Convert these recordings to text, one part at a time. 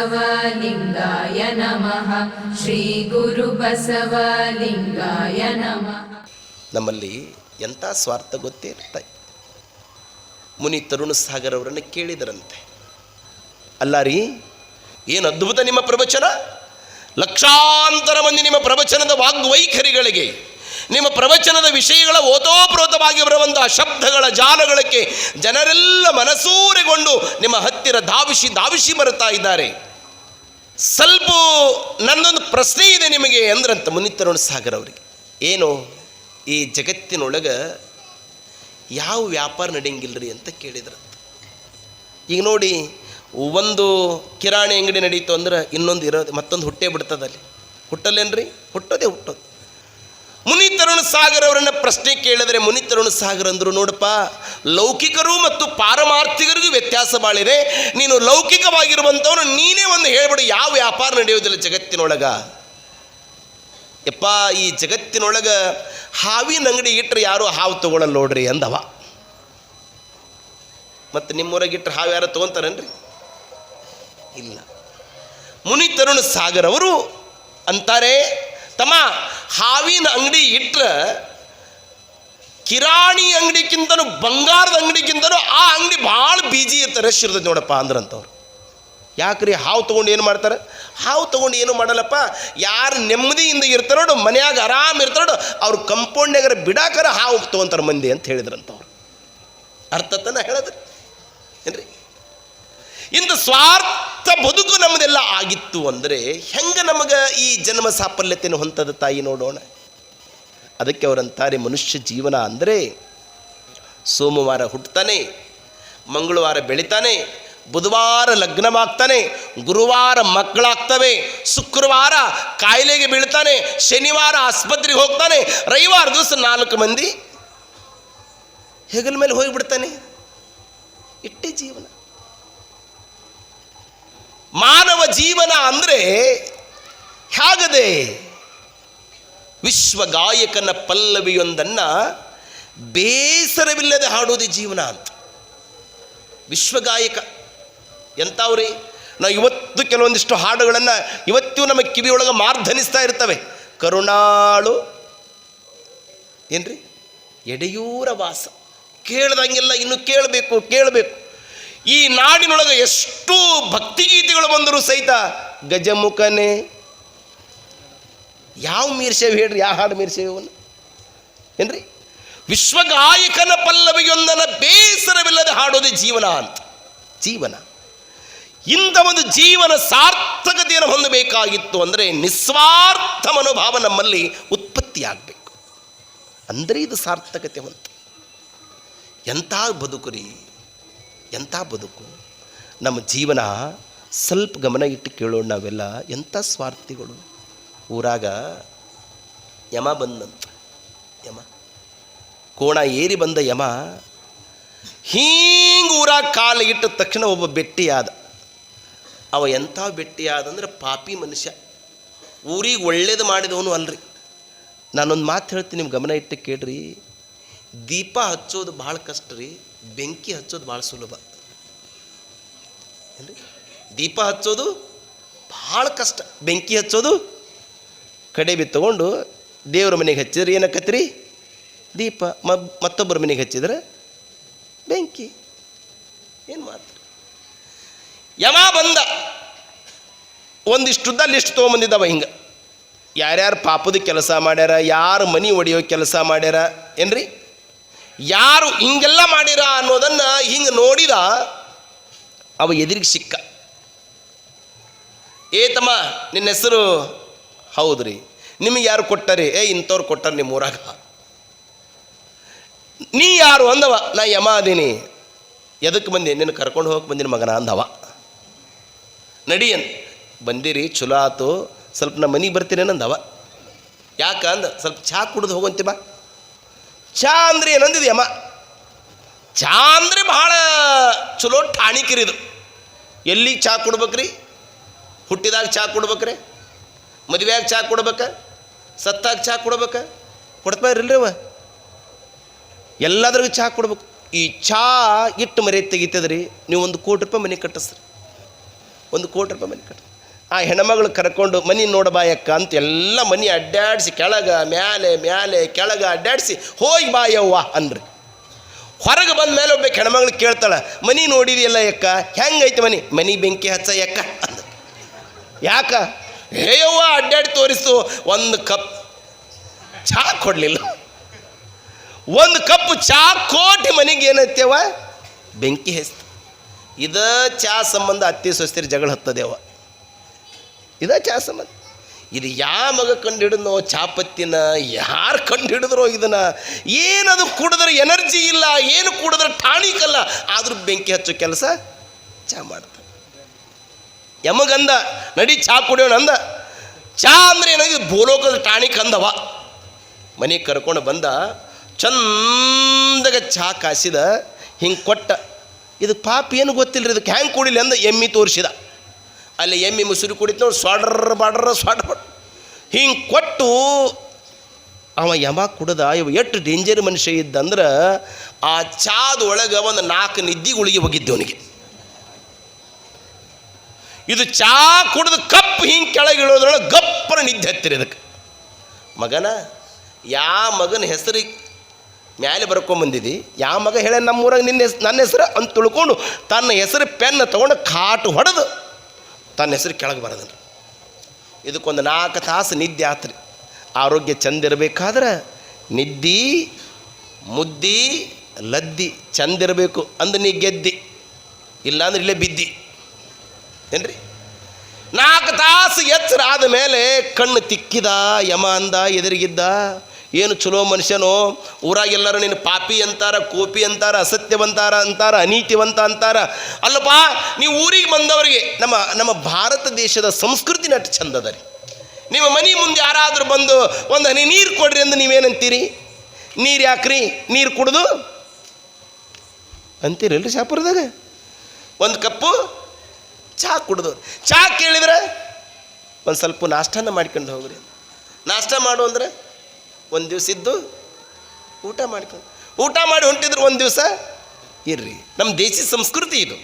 श्रीगुरुबसवलिङ्गाय नमः श्रीगुरुबसवलिङ्गाय नमः ನಮ್ಮಲ್ಲಿ ಎಂಥ ಸ್ವಾರ್ಥ ಗೊತ್ತೇ ಇರ್ತಾ ಮುನಿ ತರುಣ ಸಾಗರ್ ಅವರನ್ನು ಕೇಳಿದರಂತೆ ಅಲ್ಲ ರೀ ಏನು ಅದ್ಭುತ ನಿಮ್ಮ ಪ್ರವಚನ ಲಕ್ಷಾಂತರ ಮಂದಿ ನಿಮ್ಮ ಪ್ರವಚನದ ವಾಗ್ವೈಖರಿಗಳಿಗೆ ನಿಮ್ಮ ಪ್ರವಚನದ ವಿಷಯಗಳ ಓತೋಪ್ರೋತವಾಗಿ ಬರುವಂತಹ ಶಬ್ದಗಳ ಜಾಲಗಳಕ್ಕೆ ಜನರೆಲ್ಲ ಮನಸೂರೆಗೊಂಡು ನಿಮ್ಮ ಹತ್ತಿರ ಧಾವಿಸಿ ಧಾವಿಸಿ ಬರುತ್ತಾ ಇದ್ದಾರೆ. ಸ್ವಲ್ಪ ನನ್ನೊಂದು ಪ್ರಶ್ನೆ ಇದೆ ನಿಮಗೆ ಅಂದ್ರಂತ ಮುನಿತರುಣ ಸಾಗರ್ ಅವರಿಗೆ. ಏನು? ಈ ಜಗತ್ತಿನೊಳಗೆ ಯಾವ ವ್ಯಾಪಾರ ನಡೆಯಂಗಿಲ್ಲರಿ ಅಂತ ಕೇಳಿದ್ರಂತ ಈಗ ನೋಡಿ, ಒಂದು ಕಿರಾಣಿ ಅಂಗಡಿ ನಡೀತು ಅಂದ್ರೆ ಇನ್ನೊಂದು ಇರೋದು, ಮತ್ತೊಂದು ಹುಟ್ಟೇ ಬಿಡ್ತದಲ್ಲಿ ಹುಟ್ಟಲ್ಲೇನ್ರಿ? ಹುಟ್ಟೋದೇ ಹುಟ್ಟೋದು. ಮುನಿ ತರುಣ ಸಾಗರ್ ಅವರನ್ನು ಪ್ರಶ್ನೆ ಕೇಳಿದ್ರೆ ಮುನಿ ತರುಣ ಸಾಗರ್ ಅಂದರು, ನೋಡಪ್ಪ, ಲೌಕಿಕರು ಮತ್ತು ಪಾರಮಾರ್ಥಿಕರಿಗೂ ವ್ಯತ್ಯಾಸ ಬಾಳಿದೆ ನೀನು ಲೌಕಿಕವಾಗಿರುವಂಥವನು ನೀನೇ ಒಂದು ಹೇಳ್ಬಿಡು, ಯಾವ ವ್ಯಾಪಾರ ನಡೆಯೋದಿಲ್ಲ ಜಗತ್ತಿನೊಳಗ. ಯಪ್ಪ, ಈ ಜಗತ್ತಿನೊಳಗ ಹಾವಿನ ಅಂಗಡಿ ಇಟ್ಟರೆ ಯಾರು ಹಾವು ತಗೊಳ್ಳಲ್ಲ ನೋಡ್ರಿ ಅಂದವ. ಮತ್ತು ನಿಮ್ಮೂರಾಗ ಇಟ್ಟರೆ ಹಾವು ಯಾರು ತೊಗೊಂತಾರೇನ್ರಿ? ಇಲ್ಲ. ಮುನಿ ತರುಣ ಸಾಗರ್ ಅವರು ಅಂತಾರೆ ತಮ್ಮ ಹಾವಿನ ಅಂಗಡಿ ಇಟ್ರೆ ಕಿರಾಣಿ ಅಂಗಡಿಗಿಂತನೂ ಬಂಗಾರದ ಅಂಗಡಿಗಿಂತನೂ ಆ ಅಂಗಡಿ ಭಾಳ ಬೀಜಿ ಇರ್ತಾರೆ. ರಶ್ ಇರ್ತದೆ ನೋಡಪ್ಪ ಅಂದ್ರಂತವ್ರು. ಯಾಕ್ರಿ? ಹಾವು ತೊಗೊಂಡು ಏನು ಮಾಡ್ತಾರೆ? ಹಾವು ತೊಗೊಂಡು ಏನು ಮಾಡಲ್ಲಪ್ಪ? ಯಾರು ನೆಮ್ಮದಿಯಿಂದ ಇರ್ತಾರೋ ನೋಡು, ಮನ್ಯಾಗ ಆರಾಮ್ ಇರ್ತಾರೋ ನೋಡು, ಅವ್ರ ಕಂಪೌಂಡ್ನಾಗರ ಬಿಡಾಕರ ಹಾವು ತೊಗೊಂತಾರೆ ಮಂದಿ ಅಂತ ಹೇಳಿದ್ರಂತವ್ರು. ಅರ್ಥತನ ಹೇಳಿದ್ರಿ ಏನ್ರಿ? ಇಂಥ ಸ್ವಾರ್ಥ ಬದುಕು ನಮ್ಮದೆಲ್ಲ ಆಗಿತ್ತು ಅಂದರೆ ಹೆಂಗೆ ನಮಗೆ ಈ ಜನ್ಮ ಸಾಫಲ್ಯತೆಯನ್ನು ಹೊಂತದ ತಾಯಿ ನೋಡೋಣ. ಅದಕ್ಕೆ ಅವರಂತಾರೆ ಮನುಷ್ಯ ಜೀವನ ಅಂದರೆ ಸೋಮವಾರ ಹುಟ್ಟುತ್ತಾನೆ ಮಂಗಳವಾರ ಬೆಳಿತಾನೆ, ಬುಧವಾರ ಲಗ್ನವಾಗ್ತಾನೆ, ಗುರುವಾರ ಮಕ್ಕಳಾಗ್ತವೆ, ಶುಕ್ರವಾರ ಕಾಯಿಲೆಗೆ ಬೀಳ್ತಾನೆ, ಶನಿವಾರ ಆಸ್ಪತ್ರೆಗೆ ಹೋಗ್ತಾನೆ, ರವಿವಾರ ದಿವಸ ನಾಲ್ಕು ಮಂದಿ ಹೆಗಲ ಮೇಲೆ ಹೋಗಿಬಿಡ್ತಾನೆ. ಇಟ್ಟೆ ಜೀವನ. ಮಾನವ ಜೀವನ ಅಂದರೆ ಹೇಗದೆ ವಿಶ್ವ ಗಾಯಕನ ಪಲ್ಲವಿಯೊಂದನ್ನು ಬೇಸರವಿಲ್ಲದೆ ಹಾಡೋದೇ ಜೀವನ ಅಂತ. ವಿಶ್ವಗಾಯಕ ಎಂಥವ್ರಿ ನಾವು ಇವತ್ತು ಕೆಲವೊಂದಿಷ್ಟು ಹಾಡುಗಳನ್ನು ಇವತ್ತು ನಮ್ಮ ಕಿವಿಯೊಳಗೆ ಮಾರ್ಧನಿಸ್ತಾ ಇರ್ತವೆ. ಕರುಣಾಳು ಏನ್ರಿ? ಎಡೆಯೂರ ವಾಸ ಕೇಳ್ದಂಗೆಲ್ಲ ಇನ್ನು ಕೇಳಬೇಕು ಕೇಳಬೇಕು. ಈ ನಾಡಿನೊಳಗೆ ಎಷ್ಟು ಭಕ್ತಿಗೀತೆಗಳು ಬಂದರೂ ಸಹಿತ ಗಜಮುಖನೇ. ಯಾವ ಮೀರ್ಸೇವೆ ಹೇಳ್ರಿ? ಯಾವ ಹಾಡು ಮೀರ್ಸೇವೆ ಅವನು ಏನ್ರಿ? ವಿಶ್ವಗಾಯಕನ ಪಲ್ಲವಿಯೊಂದನ ಬೇಸರವಿಲ್ಲದೆ ಹಾಡೋದು ಜೀವನ ಅಂತ. ಜೀವನ. ಇಂಥ ಒಂದು ಜೀವನ ಸಾರ್ಥಕತೆಯನ್ನು ಹೊಂದಬೇಕಾಗಿತ್ತು ಅಂದರೆ ನಿಸ್ವಾರ್ಥ ಮನೋಭಾವ ನಮ್ಮಲ್ಲಿ ಉತ್ಪತ್ತಿಯಾಗಬೇಕು ಅಂದರೆ ಇದು ಸಾರ್ಥಕತೆ ಹೊಂತ ಎಂಥ ಬದುಕು ರೀ ಎಂಥ ಬದುಕು? ನಮ್ಮ ಜೀವನ ಸ್ವಲ್ಪ ಗಮನ ಇಟ್ಟು ಕೇಳೋಣ ನಾವೆಲ್ಲ. ಎಂಥ ಸ್ವಾರ್ಥಿಗಳು? ಊರಾಗ ಯಮ ಬಂದಂತ ಯಮ? ಕೋಣ ಏರಿ ಬಂದ ಯಮ? ಹೀಂಗ ಊರಾಗ ಕಾಲು ಇಟ್ಟ ತಕ್ಷಣ ಒಬ್ಬ ಬೆಟ್ಟಿಯಾದ. ಅವ ಎಂಥ ಬೆಟ್ಟಿಯಾದಂದ್ರೆ ಪಾಪಿ ಮನುಷ್ಯ. ಊರಿಗೆ ಒಳ್ಳೇದು ಮಾಡಿದವನು ಅಲ್ರಿ. ನಾನೊಂದು ಮಾತು ಹೇಳ್ತೀನಿ, ನಿಮ್ಗೆ ಗಮನ ಇಟ್ಟು ಕೇಳ್ರಿ. ದೀಪ ಹಚ್ಚೋದು ಭಾಳ ಕಷ್ಟ ರೀ. ಬೆಂಕಿ ಹಚ್ಚೋದು ಭಾಳ ಸುಲಭ. ಏನ್ರಿ? ದೀಪ ಹಚ್ಚೋದು ಭಾಳ ಕಷ್ಟ. ಬೆಂಕಿ ಹಚ್ಚೋದು ಕಡೆ ಬಿತ್ತಗೊಂಡು ತಗೊಂಡು ದೇವ್ರ ಮನೆಗೆ ಹಚ್ಚಿದ್ರೆ ಏನಕ್ಕತ್ರಿ? ದೀಪ. ಮತ್ತೊಬ್ಬರ ಮನೆಗೆ ಹಚ್ಚಿದ್ರೆ ಬೆಂಕಿ. ಏನು ಮಾತ್ರ ಯಮ ಬಂದ. ಒಂದಿಷ್ಟುದ್ದ ಲಿಸ್ಟ್ ತೊಗೊಂಬಂದಿದ್ದವ ಹಿಂಗೆ. ಯಾರ್ಯಾರು ಪಾಪದ ಕೆಲಸ ಮಾಡ್ಯಾರ, ಯಾರು ಮನಿ ಒಡೆಯೋ ಕೆಲಸ ಮಾಡ್ಯಾರ, ಏನ್ರಿ? ಯಾರು ಹಿಂಗೆಲ್ಲ ಮಾಡಿರ ಅನ್ನೋದನ್ನು ಹಿಂಗೆ ನೋಡಿದ ಅವ ಎದುರಿಗೆ ಸಿಕ್ಕ. ಏ ತಮ್ಮ, ನಿನ್ನ ಹೆಸರು? ಹೌದ್ರಿ. ನಿಮಗೆ ಯಾರು ಕೊಟ್ಟರಿ? ಏ, ಇಂಥವ್ರು ಕೊಟ್ಟಾರ ನಿಮ್ಮ ಊರಾಗ. ನೀ ಯಾರು ಅಂದವ? ನಾ ಯಮ ಅದೀನಿ. ಎದಕ್ಕೆ ಬಂದೆ? ನಿನ್ನ ಕರ್ಕೊಂಡು ಹೋಗಕ್ಕೆ ಬಂದಿನ ಮಗನ ಅಂದವ. ನಡಿ ಅಂದ ಬಂದಿರಿ, ಚಲೋ ಆತು. ಸ್ವಲ್ಪ ನಮ್ಮ ಮನೆಗೆ ಯಾಕ ಅಂದ? ಸ್ವಲ್ಪ ಚಾ ಕುಡಿದು ಹೋಗಂತಿ ಬಾ. ಚಾ ಅಂದ್ರೆ ಏನಂದಿದೆ ಯಮ ಚಾ ಅಂದ್ರೆ ಭಾಳ ಚಲೋ ಠಾಣಿಕಿರಿದು ಎಲ್ಲಿ ಚಾ ಕೊಡ್ಬೇಕ್ರಿ? ಹುಟ್ಟಿದಾಗ ಚಾ ಕೊಡ್ಬೇಕ್ರಿ? ಮದುವೆಯಾಗ ಚಾ ಕೊಡ್ಬೇಕ? ಸತ್ತಾಗ ಚಾ ಕೊಡ್ಬೇಕ? ಕೊಡ್ತಾರಿಲ್ರಿ ಅವ? ಎಲ್ಲದ್ರಿಗೂ ಚಹಾ ಕೊಡ್ಬೇಕು. ಈ ಚಹಾ ಇಟ್ಟು ಮರ್ಯಾದೆ ತೆಗಿತದ್ರಿ, ನೀವು ಒಂದು ಕೋಟಿ ರೂಪಾಯಿ ಮನೆ ಕಟ್ಟಿಸ್ರಿ. ಒಂದು ಕೋಟಿ ರೂಪಾಯಿ ಮನೆ ಕಟ್ಟ ಆ ಹೆಣ್ಮಗಳು ಕರ್ಕೊಂಡು ಮನೆ ನೋಡಬಾಯಕ್ಕ ಅಂತ ಎಲ್ಲ ಮನೆ ಅಡ್ಡಾಡಿಸಿ ಕೆಳಗ, ಮ್ಯಾಲೆ ಮ್ಯಾಲೆ, ಕೆಳಗ ಅಡ್ಡಾಡಿಸಿ ಹೋಗಿ ಬಾಯವ್ವ ಅನ್ರಿ ಹೊರಗೆ ಬಂದ ಮೇಲೆ ಒಬ್ಬ ಹೆಣ್ಮಗಳು ಕೇಳ್ತಾಳೆ, ಮನಿ ನೋಡಿದೆಯಲ್ಲ ಯಕ್ಕ ಹೆಂಗೈತೆ ಮನಿ? ಮನಿ ಬೆಂಕಿ ಹಚ್ಚ ಯಕ್ಕ ಅಂದ ಯಾಕ? ಹೇಯವ್ವ, ಅಡ್ಡಾಡಿ ತೋರಿಸು, ಒಂದು ಕಪ್ ಚಾ ಕೊಡಲಿಲ್ಲ. ಒಂದು ಕಪ್ ಚಾ ಕೋಟಿ ಮನೆಗೆ ಏನೈತೆವ ಬೆಂಕಿ ಹೆಸ್ತು ಇದ ಚಾ ಸಂಬಂಧ ಅತ್ತಿ ಸೊಸ್ತಿರಿ ಜಗಳ ಹತ್ತದೇವ ಇದ ಚಾ ಇದು ಯಾವ ಮಗ ಕಂಡು ಚಾಪತ್ತಿನ, ಯಾರು ಕಂಡು ಹಿಡಿದ್ರೋ ಏನು ಏನದು ಕುಡಿದ್ರೆ ಎನರ್ಜಿ ಇಲ್ಲ, ಏನು ಕುಡಿದ್ರೆ ಟಾಣಿಕಲ್ಲ ಆದರೂ ಬೆಂಕಿ ಹಚ್ಚೋ ಕೆಲಸ ಚಾ ಮಾಡ್ತಾರೆ ಯಮಗಂದ, ನಡಿ ಚಾ ಕುಡಿಯೋಣ ಅಂದ. ಚಾ ಅಂದರೆ ಏನಾಗಿದೆ ಬೋಲೋಕದ ಟಾಣಿಕ್ ಅಂದವ. ಮನೆಗೆ ಕರ್ಕೊಂಡು ಬಂದ, ಚಂದಗ ಚಾ ಕಾಸಿದ, ಹಿಂಗೆ ಕೊಟ್ಟ. ಇದು ಪಾಪ ಏನು ಗೊತ್ತಿಲ್ಲ ಇದಕ್ಕೆ ಹ್ಯಾಂಗೆ ಕುಡಿಲಿ ಅಂದ? ಎಮ್ಮಿ ತೋರಿಸಿದ. ಅಲ್ಲಿ ಎಮ್ಮಿ ಮುಸುರಿ ಕುಡಿತು ನೋಡಿ ಸ್ವಾಡ್ರ ಬಾಡ್ರ ಸ್ವಾಡ್ರ ಬಾಡ್ ಹಿಂಗೆ ಕೊಟ್ಟು ಅವ ಯಮ ಕುಡ್ದ, ಇವ ಎಷ್ಟು ಡೇಂಜರ್ ಮನುಷ್ಯ ಇದ್ದಂದ್ರೆ ಆ ಚಾದ ಒಳಗೆ ಒಂದು ನಾಲ್ಕು ನಿದ್ದಿ ಗುಳಿಗೆ ಹೋಗಿದ್ದೆ ಅವನಿಗೆ. ಇದು ಚಾ ಕುಡಿದು ಕಪ್ ಹಿಂಗೆ ಕೆಳಗೆ ಇಳೋದ್ರೊಳಗೆ ಗಪ್ಪರ ನಿದ್ದೆ ಹತ್ತಿರಿ ಇದಕ್ಕೆ ಮಗನ, ಯಾ ಮಗನ ಹೆಸರು ಮ್ಯಾಲೆ ಬರ್ಕೊಂಬಂದಿದ್ದಿ ಯಾವ ಮಗ ಹೇಳ ನಮ್ಮೂರಾಗ ನಿನ್ನ ಹೆಸ್ ನನ್ನ ಹೆಸರು ಅಂತ ತಿಳ್ಕೊಂಡು ತನ್ನ ಹೆಸರು ಪೆನ್ ತೊಗೊಂಡು ಕಾಟು ಹೊಡೆದು ತನ್ನ ಹೆಸರು ಕೆಳಗೆ ಬರೋದಿಲ್ಲ ಇದಕ್ಕೊಂದು ನಾಲ್ಕು ತಾಸು ನಿದ್ದೆ ಆತ್ರಿ. ಆರೋಗ್ಯ ಚಂದ ಇರಬೇಕಾದ್ರೆ ನಿದ್ದಿ, ಮುದ್ದಿ, ಲದ್ದಿ ಚಂದಿರಬೇಕು ಅಂದ್ರೆ ನೀ ಗೆದ್ದಿ. ಇಲ್ಲಾಂದ್ರೆ ಇಲ್ಲೇ ಬಿದ್ದಿ. ಏನ್ರಿ? ನಾಲ್ಕು ತಾಸು ಎಚ್ಚರ ಆದ ಮೇಲೆ ಕಣ್ಣು ತಿಕ್ಕಿದ, ಯಮ ಅಂದ, ಎದುರಿಗಿದ್ದ ಏನು ಚಲೋ ಮನುಷ್ಯನೋ? ಊರಾಗೆಲ್ಲರೂ ನೀನು ಪಾಪಿ ಅಂತಾರ ಕೋಪಿ ಅಂತಾರ ಅಸತ್ಯವಂತಾರ ಅಂತಾರ, ಅನೀತಿವಂತ ಅಂತಾರ. ಅಲ್ಲಪ್ಪ, ನೀವು ಊರಿಗೆ ಬಂದವರಿಗೆ ನಮ್ಮ ನಮ್ಮ ಭಾರತ ದೇಶದ ಸಂಸ್ಕೃತಿ ನಟ್ಟು ಚಂದದ ರೀ. ನಿಮ್ಮ ಮನೆ ಮುಂದೆ ಯಾರಾದರೂ ಬಂದು ಒಂದು ಹನಿ ನೀರು ಕೊಡ್ರಿ ಅಂದ್ರೆ ನೀವೇನಂತೀರಿ? ನೀರು ಯಾಕ್ರಿ? ನೀರು ಕುಡ್ದು? ಅಂತೀರಲ್ರಿ ಶಾಪುರದಾಗ? ಒಂದು ಕಪ್ಪು ಚಹಾ ಕುಡ್ದು. ಚಹಾ ಕೇಳಿದ್ರೆ ಒಂದು ಸ್ವಲ್ಪ ನಾಷ್ಟನ ಮಾಡ್ಕೊಂಡು ಹೋಗ್ರಿ. ನಾಷ್ಟ ಮಾಡು ಅಂದ್ರೆ? ಒಂದು ದಿವಸ ಇದ್ದು ಊಟ ಮಾಡ್ಕೊಂಡು ಊಟ ಮಾಡಿ ಹೊಂಟಿದ್ರು ಒಂದು ದಿವಸ ಇರ್ರಿ. ನಮ್ಮ ದೇಶಿ ಸಂಸ್ಕೃತಿ ಇದು.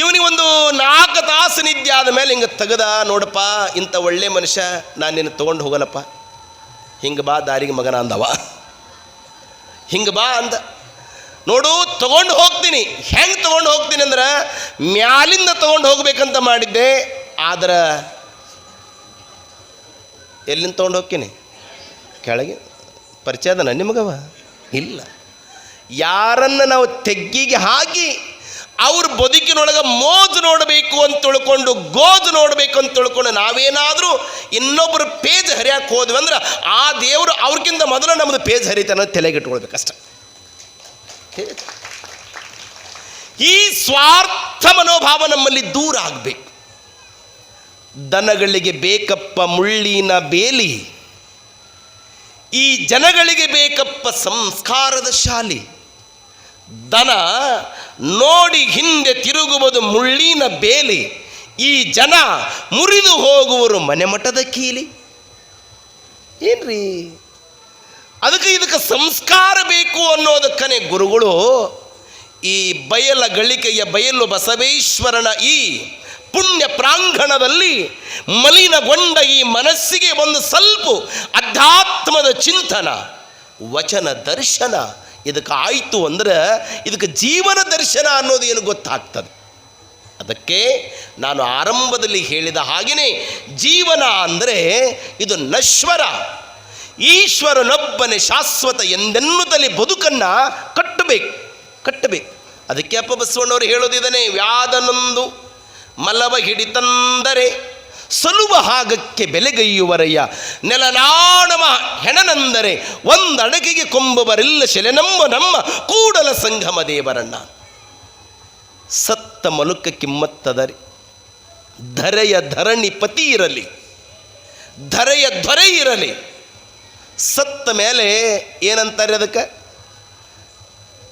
ಇವನಿಗೆ ಒಂದು ನಾಲ್ಕು ತಾಸು ನಿದ್ದೆ ಆದ ಮೇಲೆ ಹಿಂಗೆ ತೆಗದ, ನೋಡಪ್ಪ, ಇಂಥ ಒಳ್ಳೆ ಮನುಷ್ಯ ನಾನು ನಿನ್ನ ತೊಗೊಂಡು ಹೋಗಲಪ್ಪ ಹಿಂಗೆ ಬಾ ದಾರಿಗೆ ಮಗನ ಅಂದವ. ಹಿಂಗೆ ಬಾ ಅಂದ. ನೋಡು, ತೊಗೊಂಡು ಹೋಗ್ತೀನಿ. ಹೆಂಗೆ ತೊಗೊಂಡು ಹೋಗ್ತೀನಿ ಅಂದ್ರೆ ಮ್ಯಾಲಿಂದ ತೊಗೊಂಡು ಹೋಗ್ಬೇಕಂತ ಮಾಡಿದ್ದೆ, ಆದ್ರೆ ಎಲ್ಲಿಂದ ತೊಗೊಂಡು ಹೋಗ್ತೀನಿ? ಕೆಳಗೆ ಪರಿಚಯ ಅದನ ನಿಮಗವ? ಇಲ್ಲ. ಯಾರನ್ನು ನಾವು ತೆಗ್ಗಿಗೆ ಹಾಕಿ ಅವ್ರ ಬದುಕಿನೊಳಗೆ ಮೋಜು ನೋಡಬೇಕು ಅಂತ ತಿಳ್ಕೊಂಡು, ಗೋಜು ನೋಡಬೇಕು ಅಂತ ತಿಳ್ಕೊಂಡು ನಾವೇನಾದರೂ ಇನ್ನೊಬ್ಬರು ಪೇಜ್ ಹರಿಯಕ್ಕೆ ಹೋದ್ವಿ ಅಂದ್ರೆ ಆ ದೇವರು ಅವ್ರಿಗಿಂತ ಮೊದಲು ನಮ್ಮದು ಪೇಜ್ ಹರಿತಾನೆ ಅಷ್ಟೆ. ಈ ಸ್ವಾರ್ಥ ಮನೋಭಾವ ನಮ್ಮಲ್ಲಿ ದೂರ ಆಗಬೇಕು. ದನಗಳಿಗೆ ಬೇಕಪ್ಪ ಮುಳ್ಳಿನ ಬೇಲಿ ಈ ಜನಗಳಿಗೆ ಬೇಕಪ್ಪ ಸಂಸ್ಕಾರದ ಶಾಲಿ. ದನ ನೋಡಿ ಹಿಂದೆ ತಿರುಗುವುದು ಮುಳ್ಳಿನ ಬೇಲಿ. ಈ ಜನ ಮುರಿದು ಹೋಗುವರು ಮನೆಮಠದ ಕೀಲಿ. ಏನ್ರಿ? ಅದಕ್ಕೆ ಇದಕ್ಕೆ ಸಂಸ್ಕಾರ ಬೇಕು ಅನ್ನೋದಕ್ಕನೆ ಗುರುಗಳು ಈ ಬಯಲ ಗಳಿಕೆಯ ಬಯಲು ಬಸವೇಶ್ವರನ ಈ ಪುಣ್ಯ ಪ್ರಾಂಗಣದಲ್ಲಿ ಮಲಿನಗೊಂಡ ಈ ಮನಸ್ಸಿಗೆ ಒಂದು ಸ್ವಲ್ಪ ಅಧ್ಯಾತ್ಮದ ಚಿಂತನ, ವಚನ ದರ್ಶನ. ಇದಕ್ಕೆ ಆಯಿತು ಅಂದ್ರೆ ಇದಕ್ಕೆ ಜೀವನ ದರ್ಶನ ಅನ್ನೋದು ಏನು ಗೊತ್ತಾಗ್ತದೆ. ಅದಕ್ಕೆ ನಾನು ಆರಂಭದಲ್ಲಿ ಹೇಳಿದ ಹಾಗೆಯೇ ಜೀವನ ಅಂದರೆ ಇದು ನಶ್ವರ. ಈಶ್ವರನೊಬ್ಬನೇ ಶಾಶ್ವತ ಎಂದೆನ್ನುತ್ತಲೇ ಬದುಕನ್ನು ಕಟ್ಟಬೇಕು ಕಟ್ಟಬೇಕು. ಅದಕ್ಕೆ ಅಪ್ಪ ಬಸವಣ್ಣವರು ಹೇಳೋದಿದ್ದಾನೆ ವ್ಯಾದನೊಂದು ಮಲವ ಹಿಡಿತಂದರೆ ಸಲುವ ಹಾಗಕ್ಕೆ ಬೆಲೆಗೈಯುವರಯ್ಯ. ನೆಲನಾಣಮ ಹೆಣನಂದರೆ ಒಂದಡಗಿಗೆ ಕೊಂಬುವರಿಲ್ಲ ಶಿಲೆ ನಮ್ಮ ಕೂಡಲ ಸಂಗಮ ದೇವರಣ್ಣ. ಸತ್ತ ಮಲುಕ ಕಿಮ್ಮತ್ತದರಿ ಧರೆಯ ಧರಣಿ ಪತಿ ಇರಲಿ ಧರೆಯ ಧ್ವರೆ ಇರಲಿ. ಸತ್ತ ಮೇಲೆ ಏನಂತಾರೆ ಅದಕ್ಕೆ?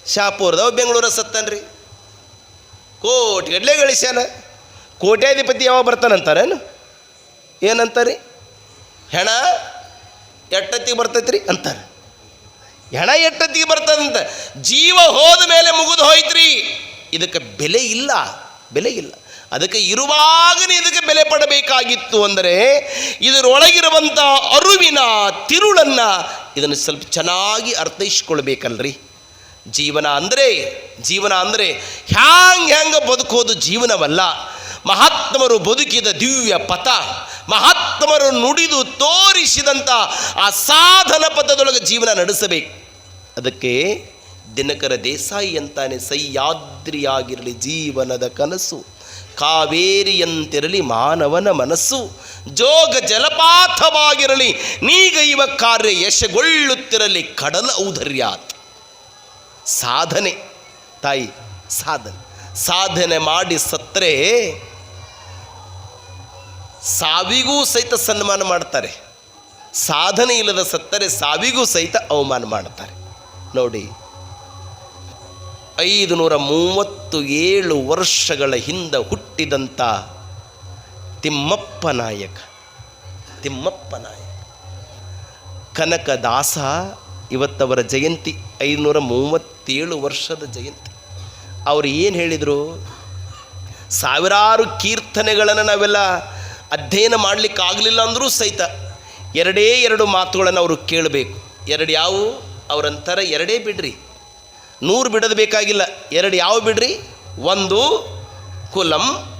ಶಾಪುರದವ ಬೆಂಗಳೂರ ಸತ್ತನ್ರಿ. ಕೋಟಿ ಗಡ್ಲೆ ಗಳಿಸ್ಯಾನ? ಕೋಟ್ಯಾಧಿಪತಿ ಯಾವಾಗ ಬರ್ತಾನಂತಾರೇನು? ಏನಂತಾರೆ? ಹೆಣ ಎಟ್ಟತ್ತಿಗೆ ಬರ್ತೈತ್ರಿ ಅಂತಾರೆ. ಹೆಣ ಎಟ್ಟತ್ತಿಗೆ ಬರ್ತದಂತ. ಜೀವ ಹೋದ ಮೇಲೆ ಮುಗಿದು ಹೋಯ್ತ್ರಿ. ಇದಕ್ಕೆ ಬೆಲೆ ಇಲ್ಲ ಬೆಲೆ ಇಲ್ಲ. ಅದಕ್ಕೆ ಇರುವಾಗಲೇ ಇದಕ್ಕೆ ಬೆಲೆ ಪಡಬೇಕಾಗಿತ್ತು ಅಂದರೆ ಇದರೊಳಗಿರುವಂಥ ಅರುವಿನ ತಿರುಳನ್ನು ಇದನ್ನು ಸ್ವಲ್ಪ ಚೆನ್ನಾಗಿ ಅರ್ಥೈಸ್ಕೊಳ್ಬೇಕಲ್ರಿ. ಜೀವನ ಅಂದರೆ ಜೀವನ ಅಂದರೆ ಹ್ಯಾಂಗ್ ಹ್ಯಾಂಗ ಬದುಕೋದು ಜೀವನವಲ್ಲ. ಮಹಾತ್ಮರು ಬದುಕಿದ ದಿವ್ಯ ಪಥ, ಮಹಾತ್ಮರು ನುಡಿದು ತೋರಿಸಿದಂಥ ಆ ಸಾಧನ ಪಥದೊಳಗೆ ಜೀವನ ನಡೆಸಬೇಕು. ಅದಕ್ಕೆ ದಿನಕರ ದೇಸಾಯಿ ಅಂತಾನೆ ಸಹ್ಯಾದ್ರಿಯಾಗಿರಲಿ ಜೀವನದ ಕನಸು, ಕಾವೇರಿಯಂತಿರಲಿ ಮಾನವನ ಮನಸ್ಸು, ಜೋಗ ಜಲಪಾತವಾಗಿರಲಿ ನೀಗೈವ ಕಾರ್ಯ ಯಶಗೊಳ್ಳುತ್ತಿರಲಿ ಕಡಲ ಔದರ್ಯಾತ್. ಸಾಧನೆ, ತಾಯಿ, ಸಾಧನೆ ಸಾಧನೆ ಮಾಡಿ ಸತ್ತರೆ ಸಾವಿಗೂ ಸಹಿತ ಸನ್ಮಾನ ಮಾಡ್ತಾರೆ. ಸಾಧನೆ ಇಲ್ಲದ ಸತ್ತರೆ ಸಾವಿಗೂ ಸಹಿತ ಅವಮಾನ ಮಾಡ್ತಾರೆ. ನೋಡಿ ಐದು ನೂರ ಮೂವತ್ತು ಏಳು ವರ್ಷಗಳ ಹಿಂದೆ ಹುಟ್ಟಿದಂಥ ತಿಮ್ಮಪ್ಪ ನಾಯಕ. ತಿಮ್ಮಪ್ಪ ನಾಯಕ. ಕನಕದಾಸ ಇವತ್ತವರ ಜಯಂತಿ, ಐದುನೂರ ಮೂವತ್ತೇಳು ವರ್ಷದ ಜಯಂತಿ. ಅವರು ಏನು ಹೇಳಿದರು? ಸಾವಿರಾರು ಕೀರ್ತನೆಗಳನ್ನು ನಾವೆಲ್ಲ ಅಧ್ಯಯನ ಮಾಡಲಿಕ್ಕೆ ಆಗಲಿಲ್ಲ ಅಂದರೂ ಸಹಿತ ಎರಡೇ ಎರಡು ಮಾತುಗಳನ್ನು ಅವರು ಕೇಳಬೇಕು. ಎರಡು ಯಾವುವು? ಅವರಂತರ ಎರಡೇ ಬಿಡ್ರಿ. ನೂರು ಬಿಡೋದು ಬೇಕಾಗಿಲ್ಲ. ಎರಡು ಯಾವ ಬಿಡ್ರಿ? ಒಂದು ಕುಲಂ,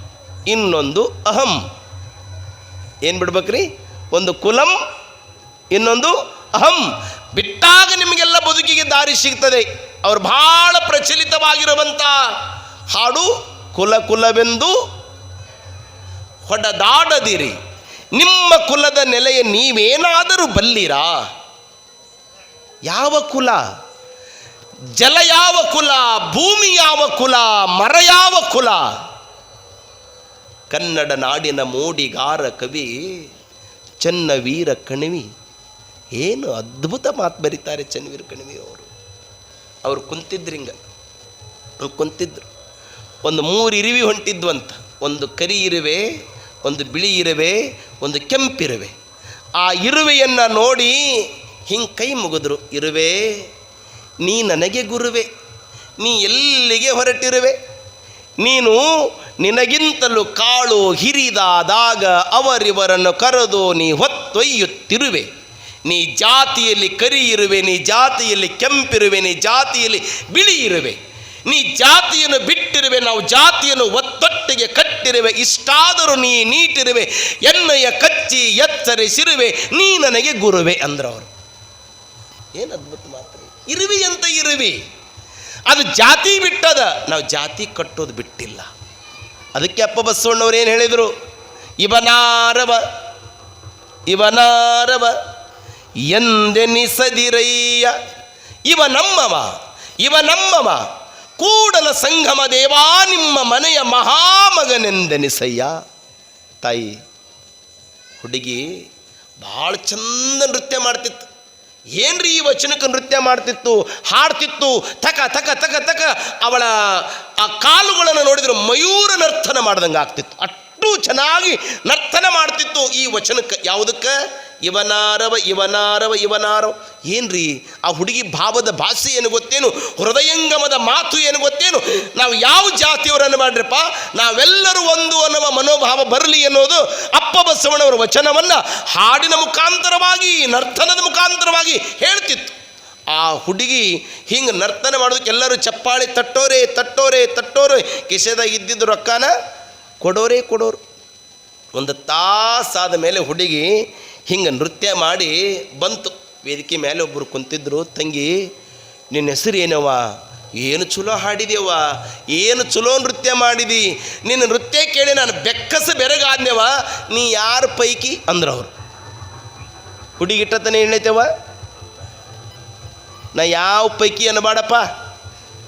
ಇನ್ನೊಂದು ಅಹಂ. ಏನು ಬಿಡ್ಬೇಕ್ರಿ? ಒಂದು ಕುಲಂ, ಇನ್ನೊಂದು ಅಹಂ. ಬಿಟ್ಟಾಗ ನಿಮಗೆಲ್ಲ ಬದುಕಿಗೆ ದಾರಿ ಸಿಗ್ತದೆ. ಅವರು ಬಹಳ ಪ್ರಚಲಿತವಾಗಿರುವಂಥ ಹಾಡು ಕುಲ ಕುಲವೆಂದು ಹೊಡೆದಾಡದಿರಿ. ನಿಮ್ಮ ಕುಲದ ನೆಲೆಯ ನೀವೇನಾದರೂ ಬಲ್ಲಿರಾ? ಯಾವ ಕುಲ? ಜಲ ಯಾವ ಕುಲ? ಭೂಮಿ ಯಾವ ಕುಲ? ಮರ ಯಾವ ಕುಲ? ಕನ್ನಡ ನಾಡಿನ ಮೋಡಿಗಾರ ಕವಿ, ಚನ್ನವೀರ ಕಣಿವಿ. ಏನು ಅದ್ಭುತ ಮಾತು ಬರೀತಾರೆ ಚನ್ನವೀರ ಕಣಿವಿ ಅವರು. ಅವರು ಕುಂತಿದ್ರಿಂಗ ಅವ್ರು ಕುಂತಿದ್ರು. ಒಂದು ಮೂರು ಇರಿವಿ ಹೊಂಟಿದ್ವಂತ. ಒಂದು ಕರಿ ಇರುವೆ ಒಂದು ಬಿಳಿ ಇರುವೆ, ಒಂದು ಕೆಂಪಿರುವೆ ಆ ಇರುವೆಯನ್ನು ನೋಡಿ ಹಿಂಗೆ ಕೈ ಮುಗಿದ್ರು, ಇರುವೆ, ನೀ ನನಗೆ ಗುರುವೆ, ನೀ ಎಲ್ಲಿಗೆ ಹೊರಟಿರುವೆ? ನೀನು ನಿನಗಿಂತಲೂ ಕಾಳು ಹಿರಿದಾದಾಗ ಅವರಿವರನ್ನು ಕರೆದು ನೀ ಹೊತ್ತೊಯ್ಯುತ್ತಿರುವೆ. ನೀ ಜಾತಿಯಲ್ಲಿ ಕರಿ ಇರುವೆ, ನೀ ಜಾತಿಯಲ್ಲಿ ಕೆಂಪಿರುವೆ ನೀ ಜಾತಿಯಲ್ಲಿ ಬಿಳಿ ಇರುವೆ. ನೀ ಜಾತಿಯನ್ನು ಬಿಟ್ಟಿರುವೆ, ನಾವು ಜಾತಿಯನ್ನು ಒತ್ತೊಟ್ಟಿಗೆ ಕಟ್ಟಿರುವೆ, ಇಷ್ಟಾದರೂ ನೀ ನೀಟಿರುವೆ, ಎಣ್ಣೆಯ ಕಚ್ಚಿ ಎಚ್ಚರಿಸಿರುವೆ, ನೀ ನನಗೆ ಗುರುವೆ ಅಂದ್ರವರು. ಏನು ಅದ್ಭುತ ಮಾತ್ರ ಇರುವಿ ಅಂತ ಇರುವಿ. ಅದು ಜಾತಿ ಬಿಟ್ಟದ, ನಾವು ಜಾತಿ ಕಟ್ಟೋದು ಬಿಟ್ಟಿಲ್ಲ. ಅದಕ್ಕೆ ಅಪ್ಪ ಬಸವಣ್ಣವ್ರು ಏನು ಹೇಳಿದರು? ಇವನಾರವ ಇವನಾರವ, ಎಂದೆನಿಸದಿರಯ್ಯ, ಇವ ನಮ್ಮವ ಇವ ನಮ್ಮವ ಕೂಡಲ ಸಂಗಮ ದೇವಾ, ನಿಮ್ಮ ಮನೆಯ ಮಹಾಮಗನೆಂದೆನಿಸಯ್ಯ. ತಾಯಿ, ಹುಡುಗಿ ಭಾಳ ಚಂದ ನೃತ್ಯ ಮಾಡ್ತಿತ್ತು. ಏನ್ರಿ ಈ ವಚನಕ್ಕೆ ನೃತ್ಯ ಮಾಡ್ತಿತ್ತು, ಹಾಡ್ತಿತ್ತು, ತಕ ತಕ ತಕ ತಕ, ಅವಳ ಆ ಕಾಲುಗಳನ್ನು ನೋಡಿದ್ರೆ ಮಯೂರ ನರ್ತನ ಮಾಡ್ದಂಗೆ ಆಗ್ತಿತ್ತು. ಅಷ್ಟು ಚೆನ್ನಾಗಿ ನರ್ತನ ಮಾಡ್ತಿತ್ತು ಈ ವಚನಕ್ಕೆ. ಯಾವುದಕ್ಕೆ? ಇವನಾರವ ಇವನಾರವ ಇವನಾರವ. ಏನ್ರಿ? ಆ ಹುಡುಗಿ ಭಾವದ ಭಾಷೆ ಏನು ಗೊತ್ತೇನು? ಹೃದಯಂಗಮದ ಮಾತು ಏನು ಗೊತ್ತೇನು? ನಾವು ಯಾವ ಜಾತಿಯವರನ್ನು ಮಾಡ್ರಪ್ಪ? ನಾವೆಲ್ಲರೂ ಒಂದು ಅನ್ನುವ ಮನೋಭಾವ ಬರಲಿ ಅನ್ನೋದು ಅಪ್ಪ ಬಸವಣ್ಣವರ ವಚನವನ್ನು ಹಾಡಿನ ಮುಖಾಂತರವಾಗಿ, ನರ್ತನದ ಮುಖಾಂತರವಾಗಿ ಹೇಳ್ತಿತ್ತು. ಆ ಹುಡುಗಿ ಹಿಂಗೆ ನರ್ತನ ಮಾಡೋದಕ್ಕೆ ಎಲ್ಲರೂ ಚಪ್ಪಾಳಿ ತಟ್ಟೋರೆ ತಟ್ಟೋರೆ ತಟ್ಟೋರೆ. ಕಿಸೆದಾಗ ಇದ್ದಿದ್ದು ರೊಕ್ಕನ ಕೊಡೋರೇ ಕೊಡೋರು. ಒಂದು ತಾಸಾದ ಮೇಲೆ ಹುಡುಗಿ ಹಿಂಗೆ ನೃತ್ಯ ಮಾಡಿ ಬಂತು. ವೇದಿಕೆ ಮೇಲೆ ಒಬ್ಬರು ಕುಂತಿದ್ರು, ತಂಗಿ, ನಿನ್ನ ಹೆಸರು ಏನವ ಏನು ಚಲೋ ಹಾಡಿದ್ಯವ ಏನು ಚಲೋ ನೃತ್ಯ ಮಾಡಿದಿ? ನಿನ್ನ ನೃತ್ಯ ಕೇಳಿ ನಾನು ಬೆಕ್ಕಸ ಬೆರಗಾದ್ನೆವ ನೀ ಯಾರ ಪೈಕಿ? ಅಂದ್ರೆ ಅವರು. ಹುಡುಗಿಟ್ಟತನೇ ಹೇಳೈತೆವ ನಾ ಯಾವ ಪೈಕಿ ಅನ್ನಬಾಡಪ್ಪ?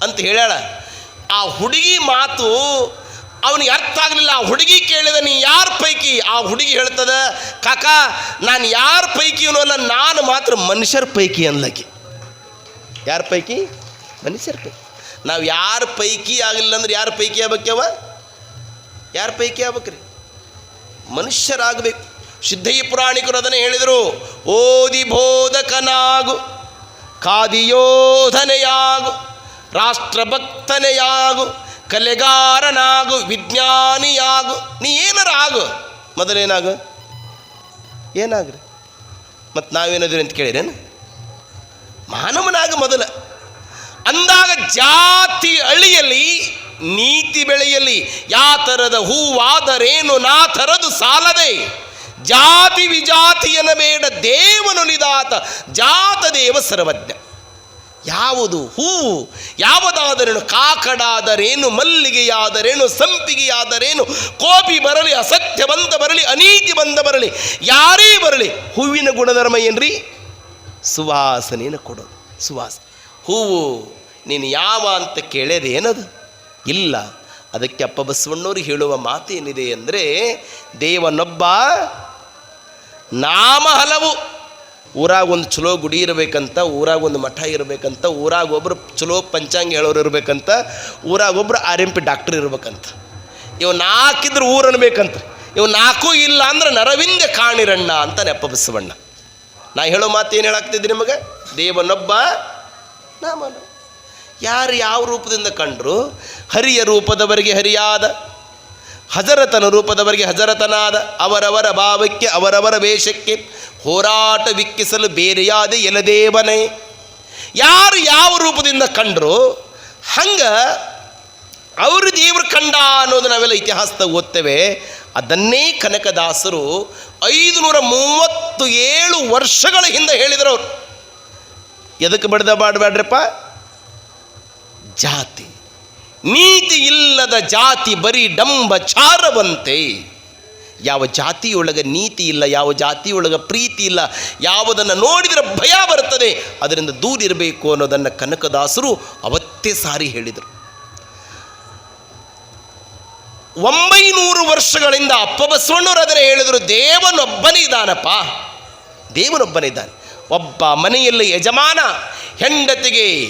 ಅಂತ ಹೇಳ್ಯಾಳ. ಆ ಹುಡುಗಿ ಮಾತು ಅವನಿಗೆ ಅರ್ಥ ಆಗಲಿಲ್ಲ, ಆ ಹುಡುಗಿ ಕೇಳಿದ, ನೀ ಯಾರ ಪೈಕಿ? ಆ ಹುಡುಗಿ ಹೇಳ್ತದ, ಕಾಕ, ನಾನು ಯಾರ ಪೈಕಿ ಅಲ್ಲ ನಾನು ಮಾತ್ರ ಮನುಷ್ಯರ ಪೈಕಿ ಅನ್ಲಕ್ಕಿ ಯಾರ ಪೈಕಿ? ಮನುಷ್ಯರ ಪೈಕಿ. ನಾವು ಯಾರ ಪೈಕಿ ಆಗಲಿಲ್ಲ ಅಂದ್ರೆ ಯಾರ ಪೈಕಿ ಆಗ್ಬೇಕವ ಯಾರ ಪೈಕಿ ಆಗ್ಬೇಕ್ರಿ? ಮನುಷ್ಯರಾಗಬೇಕು. ಸಿದ್ಧಯ್ಯ ಪುರಾಣಿಕರು ಅದನ್ನು ಹೇಳಿದರು, ಓದಿ ಬೋಧಕನಾಗು ಕಾದಿಯೋಧನೆಯಾಗು ರಾಷ್ಟ್ರಭಕ್ತನೆಯಾಗು ಕಲೆಗಾರನಾಗು, ವಿಜ್ಞಾನಿಯಾಗು ನೀ ಏನಾರ ಆಗು ಮೊದಲೇನಾಗು ಏನಾಗ್ರಿ? ಮತ್ತು ನಾವೇನಾದ್ರಿ ಅಂತ ಕೇಳಿರೇನು? ಮಾನವನಾಗ ಮೊದಲ. ಅಂದಾಗ ಜಾತಿ ಅಳಿಯಲಿ, ನೀತಿ ಬೆಳೆಯಲಿ, ಯಾ ಥರದ ಹೂವಾದರೇನು ನಾ ಥರದು ಸಾಲದೆ. ಜಾತಿ ವಿಜಾತಿಯನ ಬೇಡ ದೇವನುಲಿದಾತ, ಜಾತ ದೇವ ಸರ್ವಜ್ಞ. ಯಾವುದು ಹೂವು ಯಾವುದಾದರೇನು ಕಾಕಡಾದರೇನು, ಮಲ್ಲಿಗೆಯಾದರೇನು, ಸಂಪಿಗೆಯಾದರೇನು, ಕೋಪಿ ಬರಲಿ, ಅಸತ್ಯ ಬಂದ ಬರಲಿ, ಅನೀತಿ ಬಂದ ಬರಲಿ, ಯಾರೇ ಬರಲಿ, ಹೂವಿನ ಗುಣಧರ್ಮ ಏನ್ರಿ? ಸುವಾಸನೆಯನ್ನು ಕೊಡೋದು. ಸುವಾಸ. ಹೂವು, ನೀನು ಯಾವ ಅಂತ ಕೇಳಿದೆ ಏನದು? ಇಲ್ಲ. ಅದಕ್ಕೆ ಅಪ್ಪ ಬಸವಣ್ಣವರು ಹೇಳುವ ಮಾತೇನಿದೆ ಅಂದರೆ, ದೇವನೊಬ್ಬ ನಾಮ ಹಲವು. ಊರಾಗ ಒಂದು ಚಲೋ ಗುಡಿ ಇರಬೇಕಂತ, ಊರಾಗ ಒಂದು ಮಠ ಇರಬೇಕಂತ, ಊರಾಗ ಒಬ್ಬರು ಚಲೋ ಪಂಚಾಂಗ ಹೇಳೋರು ಇರಬೇಕಂತ, ಊರಾಗ ಒಬ್ಬರು ಆರ್ ಎಂ ಪಿ ಡಾಕ್ಟ್ರ್ ಇರ್ಬೇಕಂತ. ಇವು ನಾಲ್ಕಿದ್ರೆ ಊರು ಅನ್ಬೇಕಂತ. ಇವು ನಾಲ್ಕು ಇಲ್ಲ ಅಂದ್ರೆ ನರವಿಂದ ಕಾಣಿರಣ್ಣ ಅಂತ ನೆಪ ಬಸವಣ್ಣ ನಾ ಹೇಳೋ ಮಾತು ಏನು ಹೇಳಾಕ್ತಿದ್ದೆ ನಿಮಗೆ? ದೇವನೊಬ್ಬ ನಾಮನ. ಯಾರು ಯಾವ ರೂಪದಿಂದ ಕಂಡ್ರು? ಹರಿಯ ರೂಪದವರಿಗೆ ಹರಿಯಾದ ಹಜರತನ ರೂಪದವರಿಗೆ ಹಜರತನಾದ ಅವರವರ ಭಾವಕ್ಕೆ, ಅವರವರ ವೇಷಕ್ಕೆ ಹೋರಾಟ ವಿಕ್ಕಿಸಲು ಬೇರೆಯಾದ ಎಲದೇವನೇ ಯಾರು ಯಾವ ರೂಪದಿಂದ ಕಂಡರು, ಹಂಗೆ ಅವರು ದೇವರು ಕಂಡ ಅನ್ನೋದು ನಾವೆಲ್ಲ ಇತಿಹಾಸದಾಗ ಓದ್ತೇವೆ. ಅದನ್ನೇ ಕನಕದಾಸರು ಐದು ನೂರ ಮೂವತ್ತು ಏಳು ವರ್ಷಗಳ ಹಿಂದೆ ಹೇಳಿದರು ಅವರು ಎದಕ್ಕೆ ಬಡ್ದ ಮಾಡಬೇಡ್ರಪ್ಪ ಜಾತಿ. ನೀತಿ ಇಲ್ಲದ ಜಾತಿ ಬರೀ ಡಂಬ ಚಾರವಂತೆ. ಯಾವ ಜಾತಿಯೊಳಗೆ ನೀತಿ ಇಲ್ಲ, ಯಾವ ಜಾತಿಯೊಳಗೆ ಪ್ರೀತಿ ಇಲ್ಲ, ಯಾವುದನ್ನು ನೋಡಿದರೆ ಭಯ ಬರ್ತದೆ ಅದರಿಂದ ದೂರಿರಬೇಕು ಅನ್ನೋದನ್ನು ಕನಕದಾಸರು ಅವತ್ತೇ ಸಾರಿ ಹೇಳಿದರು. ಒಂಬೈನೂರು ವರ್ಷಗಳಿಂದ ಅಪ್ಪ ಬಸವಣ್ಣವರು ಅದನ್ನು ಹೇಳಿದರು, ದೇವನೊಬ್ಬನೇ ಇದ್ದಾನಪ್ಪ. ದೇವನೊಬ್ಬನೇ ಇದ್ದಾನೆ. ಒಬ್ಬ ಮನೆಯಲ್ಲಿ ಯಜಮಾನ, ಹೆಂಡತಿಗೆ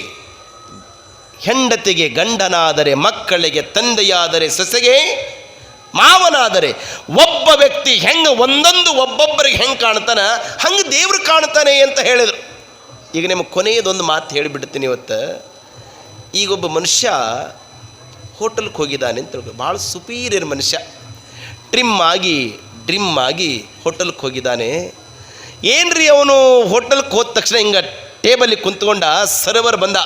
ಹೆಂಡತಿಗೆ ಗಂಡನಾದರೆ, ಮಕ್ಕಳಿಗೆ ತಂದೆಯಾದರೆ, ಸೊಸೆಗೆ ಮಾವನಾದರೆ, ಒಬ್ಬ ವ್ಯಕ್ತಿ ಹೆಂಗೆ ಒಂದೊಂದು ಒಬ್ಬೊಬ್ಬರಿಗೆ ಹೆಂಗೆ ಕಾಣ್ತಾನ, ಹಂಗೆ ದೇವ್ರು ಕಾಣ್ತಾನೆ ಅಂತ ಹೇಳಿದರು. ಈಗ ನಿಮಗೆ ಕೊನೆಯದೊಂದು ಮಾತು ಹೇಳಿಬಿಡ್ತೀನಿ ಇವತ್ತು. ಈಗ ಒಬ್ಬ ಮನುಷ್ಯ ಹೋಟೆಲ್ಗೆ ಹೋಗಿದ್ದಾನೆ ಅಂತ ಭಾಳ ಸುಪೀರಿಯರ್ ಮನುಷ್ಯ. ಟ್ರಿಮ್ ಆಗಿ, ಡ್ರಿಮ್ ಆಗಿ ಹೋಟೆಲ್ಗೆ ಹೋಗಿದ್ದಾನೆ. ಏನ್ರಿ ಅವನು ಹೋಟೆಲ್ಗೆ ಹೋದ ತಕ್ಷಣ ಹಿಂಗೆ ಟೇಬಲಿಗೆ ಕುಂತ್ಕೊಂಡ ಸರ್ವರ್ ಬಂದ.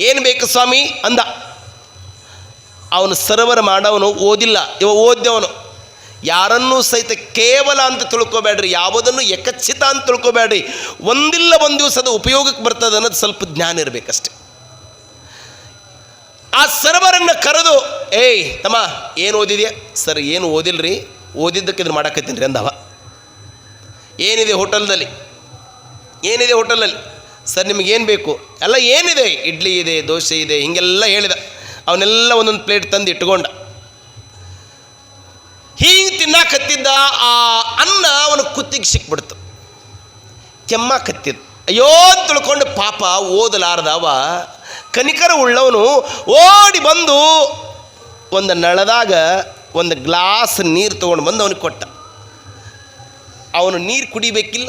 ಏನು ಬೇಕು ಸ್ವಾಮಿ? ಅಂದ. ಅವನು ಸರ್ವರ್ ಮಾಡವನು ಓದಿಲ್ಲ. ಇವ ಓದ್ದವನು ಯಾರನ್ನೂ ಸಹಿತ ಕೇವಲ ಅಂತ ತಿಳ್ಕೊಬೇಡ್ರಿ. ಯಾವುದನ್ನು ಎಕಚ್ಚಿತ ಅಂತ ತಿಳ್ಕೊಬೇಡ್ರಿ. ಒಂದಿಲ್ಲ ಒಂದು ದಿವಸ ಅದು ಉಪಯೋಗಕ್ಕೆ ಬರ್ತದೆ ಅನ್ನೋದು ಸ್ವಲ್ಪ ಜ್ಞಾನ ಇರಬೇಕಷ್ಟೆ. ಆ ಸರ್ವರನ್ನು ಕರೆದು, ಏಯ್, ತಮ್ಮ, ಏನು ಓದಿದೆಯಾ? ಸರ್, ಏನು ಓದಿಲ್ರಿ. ಓದಿದ್ದಕ್ಕೆ ಇದನ್ನು ಮಾಡಕತ್ತೀನಿ ರೀ ಅಂದವ. ಏನಿದೆ ಹೋಟೆಲ್ದಲ್ಲಿ ಏನಿದೆ ಹೋಟೆಲಲ್ಲಿ ಸರ್, ನಿಮಗೇನು ಬೇಕು? ಎಲ್ಲ ಏನಿದೆ? ಇಡ್ಲಿ ಇದೆ, ದೋಸೆ ಇದೆ, ಹೀಗೆಲ್ಲ ಹೇಳಿದ. ಅವನ್ನೆಲ್ಲ ಒಂದೊಂದು ಪ್ಲೇಟ್ ತಂದು ಇಟ್ಕೊಂಡ. ಹೀಗೆ ತಿನ್ನಾಕತ್ತಿದ್ದ ಆ ಅನ್ನ ಅವನ ಕುತ್ತಿಗೆ ಸಿಕ್ಬಿಡ್ತು. ಕೆಮ್ಮಾಕತ್ತಿದ್ ಅಯ್ಯೋ ತಿಳ್ಕೊಂಡು ಪಾಪ ಓದಲಾರ್ದವ. ಕನಿಕರ ಉಳ್ಳವನು ಓಡಿ ಬಂದು ಒಂದು ನಳದಾಗ ಒಂದು ಗ್ಲಾಸ್ ನೀರು ತೊಗೊಂಡು ಬಂದು ಅವನಿಗೆ ಕೊಟ್ಟ. ಅವನು ನೀರು ಕುಡಿಬೇಕಿಲ್ಲ.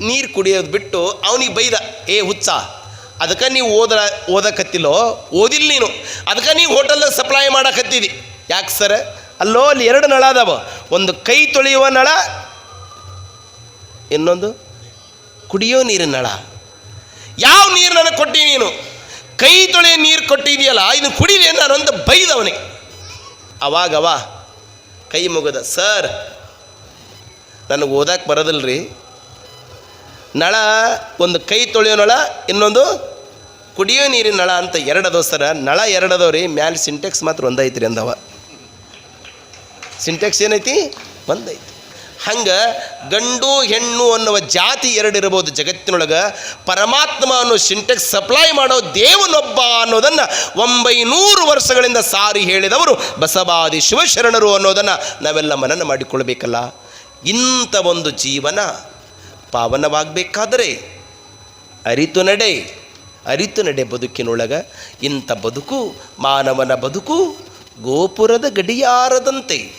ನೀರು ಕುಡಿಯೋದು ಬಿಟ್ಟು ಅವನಿಗೆ ಬೈದ, ಏ ಹುಚ್ಚ, ಅದಕ್ಕೆ ನೀವು ಓದ ಓದಕ್ಕತ್ತಿಲ್ಲೋ ಓದಿಲ್ಲ ನೀನು. ಅದಕ್ಕೆ ನೀವು ಹೋಟೆಲ್ದಾಗ ಸಪ್ಲೈ ಮಾಡಕತ್ತಿದಿ ಯಾಕೆ ಸರ್? ಅಲ್ಲೋ, ಅಲ್ಲಿ ಎರಡು ನಳ ಅದಾವ. ಒಂದು ಕೈ ತೊಳೆಯುವ ನಳ, ಇನ್ನೊಂದು ಕುಡಿಯೋ ನೀರಿನ ನಳ. ಯಾವ ನೀರು ನನಗೆ ಕೊಟ್ಟಿ ನೀನು? ಕೈ ತೊಳೆಯೋ ನೀರು ಕೊಟ್ಟಿದೆಯಲ್ಲ ಇದು ಕುಡಿದೆ ನಾನು ಒಂದು ಬೈದವನಿಗೆ ಅವಾಗವ, ಕೈ ಮುಗದ, ಸರ್, ನನಗೆ ಓದಕ್ಕೆ ಬರೋದಿಲ್ರಿ. ನಳ, ಒಂದು ಕೈ ತೊಳೆಯೋ ನಳ, ಇನ್ನೊಂದು ಕುಡಿಯೋ ನೀರಿನ ನಳ ಅಂತ ಎರಡು ಅದಾವ ಸರ. ನಳ ಎರಡು ಅದಾವ ರೀ, ಮ್ಯಾಲೆ ಸಿಂಟೆಕ್ಸ್ ಮಾತ್ರ ಒಂದೈತ್ರಿ ಅಂದವ. ಸಿಂಟೆಕ್ಸ್ ಏನೈತಿ? ಒಂದೈತಿ. ಹಂಗೆ ಗಂಡು ಹೆಣ್ಣು ಅನ್ನುವ ಜಾತಿ ಎರಡು ಇರಬಹುದು ಜಗತ್ತಿನೊಳಗೆ. ಪರಮಾತ್ಮ ಅನ್ನೋ ಸಿಂಟೆಕ್ಸ್ ಸಪ್ಲೈ ಮಾಡೋ ದೇವನೊಬ್ಬ ಅನ್ನೋದನ್ನು ಒಂಬೈನೂರು ವರ್ಷಗಳಿಂದ ಸಾರಿ ಹೇಳಿದವರು ಬಸವಾದಿ ಶಿವಶರಣರು ಅನ್ನೋದನ್ನು ನಾವೆಲ್ಲ ಮನನ ಮಾಡಿಕೊಳ್ಬೇಕಲ್ಲ. ಇಂಥ ಒಂದು ಜೀವನ ಪಾವನವಾಗಬೇಕಾದರೆ ಅರಿತು ನಡೆ ಅರಿತು ನಡೆ ಬದುಕಿನೊಳಗ ಇಂಥ ಬದುಕು, ಮಾನವನ ಬದುಕು, ಗೋಪುರದ ಗಡಿಯಾರದಂತೆ.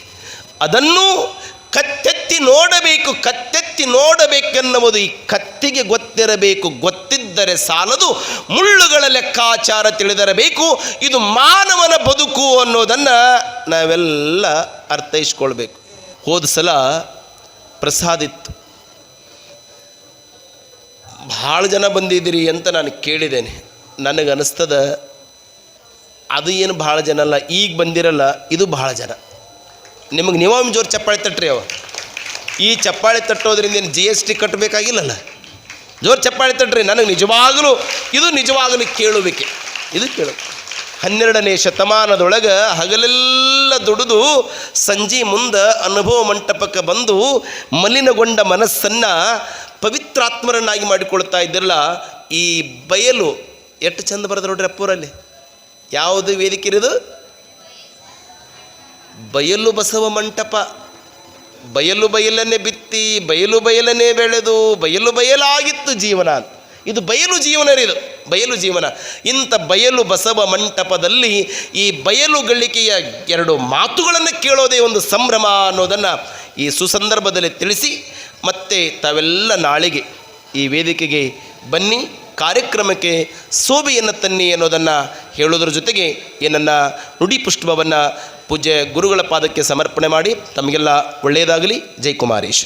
ಅದನ್ನು ಕತ್ತೆತ್ತಿ ನೋಡಬೇಕು, ಕತ್ತೆತ್ತಿ ನೋಡಬೇಕೆನ್ನುವುದು ಈ ಕತ್ತಿಗೆ ಗೊತ್ತಿರಬೇಕು. ಗೊತ್ತಿದ್ದರೆ ಸಾಲದು ಮುಳ್ಳುಗಳ ಲೆಕ್ಕಾಚಾರ ತಿಳಿದಿರಬೇಕು. ಇದು ಮಾನವನ ಬದುಕು ಅನ್ನೋದನ್ನು ನಾವೆಲ್ಲ ಅರ್ಥೈಸ್ಕೊಳ್ಬೇಕು. ಹೋದ ಸಲ ಪ್ರಸಾದ ಇತ್ತು ಭಾಳ ಜನ ಬಂದಿದ್ದೀರಿ ಅಂತ ನಾನು ಕೇಳಿದ್ದೇನೆ. ನನಗೆ ಅನಿಸ್ತದ, ಅದು ಏನು ಭಾಳ ಜನ ಅಲ್ಲ, ಈಗ ಬಂದಿರಲ್ಲ, ಇದು ಭಾಳ ಜನ. ನಿಮಗೆ ನೀವೊಮ್ಮೆ ಜೋರು ಚಪ್ಪಾಳೆ ತಟ್ಟ್ರಿ ಅವ. ಈ ಚಪ್ಪಾಳೆ ತಟ್ಟೋದ್ರಿಂದ ಏನು ಜಿ ಎಸ್ ಟಿ ಕಟ್ಟಬೇಕಾಗಿಲ್ಲಲ್ಲ? ಜೋರು ಚಪ್ಪಾಳೆ ತಟ್ಟ್ರಿ ನನಗೆ ನಿಜವಾಗಲೂ, ಇದು ನಿಜವಾಗಲೂ ಕೇಳುವಿಕೆ. ಇದು ಕೇಳು. ಹನ್ನೆರಡನೇ ಶತಮಾನದೊಳಗೆ ಹಗಲೆಲ್ಲ ದುಡಿದು ಸಂಜೆ ಮುಂದೆ ಅನುಭವ ಮಂಟಪಕ್ಕೆ ಬಂದು ಮಲಿನಗೊಂಡ ಮನಸ್ಸನ್ನು ಪವಿತ್ರಾತ್ಮರನ್ನಾಗಿ ಮಾಡಿಕೊಳ್ತಾ ಇದ್ದಿರಲ್ಲ, ಈ ಬಯಲು ಎಷ್ಟು ಚಂದ ಬರೋದು ನೋಡ್ರಿ ಅಪ್ಪೂರಲ್ಲಿ. ಯಾವುದು ವೇದಿಕೆ ಇರೋದು? ಬಯಲು ಬಸವ ಮಂಟಪ. ಬಯಲು ಬಯಲನ್ನೇ ಬಿತ್ತಿ, ಬಯಲು ಬಯಲನ್ನೇ ಬೆಳೆದು, ಬಯಲು ಬಯಲಾಗಿತ್ತು ಜೀವನ. ಇದು ಬಯಲು ಜೀವನ ಇದು, ಬಯಲು ಜೀವನ. ಇಂಥ ಬಯಲು ಬಸವ ಮಂಟಪದಲ್ಲಿ ಈ ಬಯಲು ಗಳಿಕೆಯ ಎರಡು ಮಾತುಗಳನ್ನು ಕೇಳೋದೇ ಒಂದು ಸಂಭ್ರಮ ಅನ್ನೋದನ್ನು ಈ ಸುಸಂದರ್ಭದಲ್ಲಿ ತಿಳಿಸಿ ಮತ್ತೆ ತಾವೆಲ್ಲ ನಾಳೆಗೆ ಈ ವೇದಿಕೆಗೆ ಬನ್ನಿ, ಕಾರ್ಯಕ್ರಮಕ್ಕೆ ಸೋಬೆಯನ್ನು ತನ್ನಿ ಅನ್ನೋದನ್ನು ಹೇಳೋದ್ರ ಜೊತೆಗೆ ಏನನ್ನ ನುಡಿ ಪುಷ್ಪವನ್ನು ಪೂಜ್ಯ ಗುರುಗಳ ಪಾದಕ್ಕೆ ಸಮರ್ಪಣೆ ಮಾಡಿ ತಮಗೆಲ್ಲ ಒಳ್ಳೆಯದಾಗಲಿ. ಜೈ ಕುಮಾರೇಶ್.